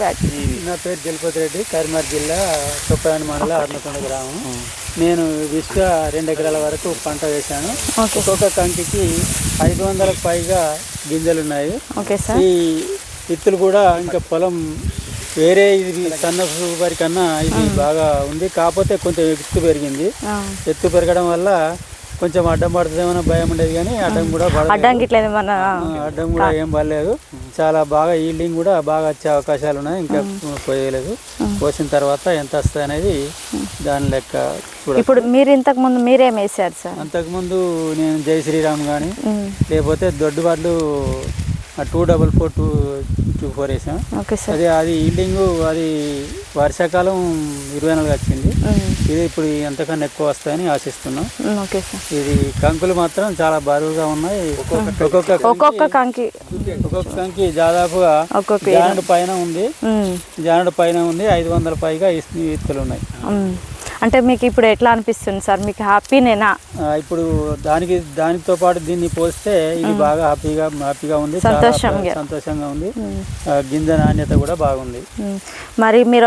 నా పేరు జలపతి రెడ్డి కరీంనగర్ జిల్లా చొప్పాయన మండలం అర్నకొండ గ్రామం. నేను విసుక రెండు ఎకరాల వరకు పంట వేశాను. ఒక్కొక్క కంకికి ఐదు వందలకు పైగా గింజలు ఉన్నాయి. Okay sir. ఈ విత్తులు కూడా ఇంకా పొలం వేరే ఇది సన్న వరి కన్నా ఇది బాగా ఉంది. కాకపోతే కొంచెం ఎత్తు పెరిగింది. ఎత్తు పెరగడం వల్ల కొంచెం అడ్డం పడుతుందేమో భయం ఉండేది కానీ అడ్డం కూడా ఏమన్నా ఆ, అడ్డం కూడా ఏం పడలేదు. చాలా బాగా ఈల్డింగ్ కూడా బాగా వచ్చే అవకాశాలు ఉన్నాయి. ఇంకా పోయలేదు. పోసిన తర్వాత ఎంత వస్తాయి అనేది దాని లెక్క ఇప్పుడు మీరు ఇంతకు ముందు మీరేం వేసారు సార్? అంతకుముందు నేను జై శ్రీరామ్ కానీ. లేకపోతే దొడ్డుబాట్లు two double four two two four వేసాం. Okay sir. అది అది ఈల్డింగ్ అది వర్షాకాలం ఇరవై నాలుగు వచ్చింది. ఇది ఇప్పుడు ఎంతకన్నా ఎక్కువ వస్తాయని ఆశిస్తున్నాం. Okay sir. ఇది కంకులు మాత్రం చాలా బరువుగా ఉన్నాయి. ఒక్కొక్క కంకి- ఒక్కొక్క కంకి. ఒక్కొక్క కంకి. దాదాపుగా ఒక్కొక్క జానడు పైన ఉంది. జానడు పైన ఉంది. ఐదు వందల పైగా ఇస్- విత్తులు ఉన్నాయి. అంటే మీకు ఇప్పుడు ఎట్లా అనిపిస్తుంది సార్? మీకు హ్యాపీనేనా? ఇప్పుడు దానికి దానితో పాటు దీన్ని పోస్తే ఇది బాగా హ్యాపీగా హ్యాపీగా ఉంది సంతోషంగా. సంతోషంగా ఉంది. గింజ నాణ్యత కూడా బాగుంది. మరి మీరు